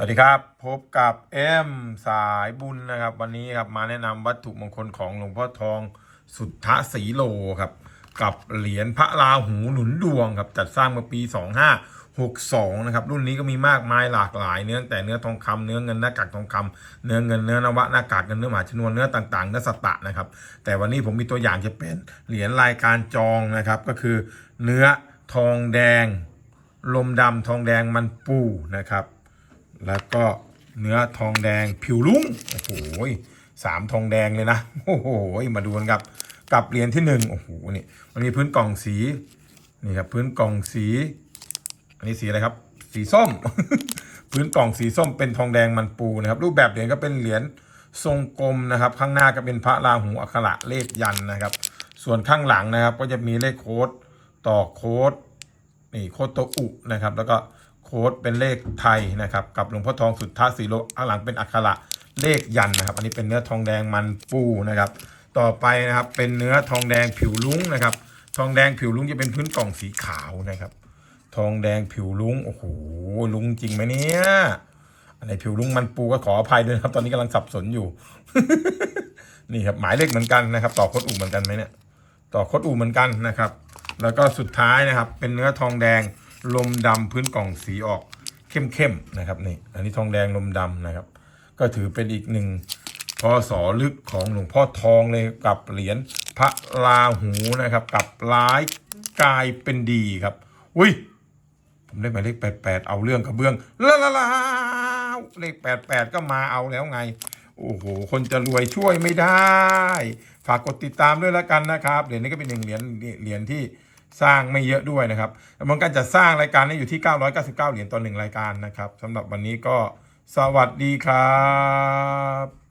สวัสดีครับ พบกับเอ็มสายบุญนะครับ วันนี้ครับมาแนะนำวัตถุมงคลของหลวงพ่อทองสุทธสีโลครับ กับเหรียญพระราหูหนุนดวงครับจัดสร้างเมื่อปี 2562 นะครับ รุ่นนี้ก็มีมากมายหลากหลายเนื้อแต่เนื้อทองคำเนื้อเงินหน้ากากทองคำเนื้อเงินเนื้อนวะหน้ากากเงินเนื้อหมาชนวนเนื้อต่างๆเนื้อสตะนะครับ แต่วันนี้ผมมีตัวอย่างจะเป็นเหรียญรายการจองนะครับก็คือ เนื้อทองแดง ลมดำทองแดงมันปูนะครับ แล้วก็เนื้อทองแดงผิวลุ้งโอ้โหสามทองแดงเลยนะโอ้โหมาดูกันครับกับเหรียญที่หนึ่งโอ้โหนี่มันมีพื้นกล่องสีนี่ครับพื้นกล่องสีอันนี้สีอะไรครับ สีส้ม พื้นกล่องสีส้มเป็นทองแดงมันปูนะครับ รูปแบบเหรียญก็เป็นเหรียญทรงกลมนะครับ ข้างหน้าก็เป็นพระราหูอักขระเลขยันนะครับ ส่วนข้างหลังนะครับ ก็จะมีเลขโค้ดต่อโค้ดนี่โค้ดตัวอุนะครับ แล้วก็ โค้ดเป็นเลขไทยนะครับกับหลวงพ่อทองสุทธาสีโลข้างหลังเป็นอักขระเลขยันนะครับ อันนี้เป็นเนื้อทองแดงมันปูนะครับ ต่อไปนะครับเป็นเนื้อทองแดงผิวลุ้งนะครับ ทองแดงผิวลุ้งจะเป็นพื้นกล่องสีขาวนะครับ ทองแดงผิวลุ้งโอ้โหลุ้งจริงไหมเนี่ยอันไหนผิวลุ้งมันปูก็ขออภัยด้วยครับ ตอนนี้กำลังสับสนอยู่ นี่ครับหมายเลขเหมือนกันนะครับ ต่อโคดอูเหมือนกันไหมเนี่ย ต่อโคดอูเหมือนกันนะครับ แล้วก็สุดท้ายนะครับ เป็นเนื้อทองแดง ลมดำพื้นกล่องสีออกเข้มๆนะครับนี่อันนี้ทองแดงลมดำนะครับ ก็ถือเป็นอีกหนึ่งพศลึกของหลวงพ่อทองเลยกับเหรียญพระราหูนะครับ กับร้ายกลายเป็นดีครับ อุ้ยผมได้หมายเลขแปดแปดเอาเรื่องกระเบื้องละละละเลขแปดแปดก็มาเอาแล้วไง โอ้โห คนจะรวยช่วยไม่ได้ ฝากกดติดตามด้วยแล้วกันนะครับ เหรียญนี้ก็เป็นหนึ่งเหรียญเหรียญที่ สร้างไม่เยอะด้วยนะครับจำนวนการจัดสร้างรายการนี้อยู่ที่ 999 เหรียญต่อหนึ่งรายการนะครับสำหรับวันนี้ก็สวัสดีครับ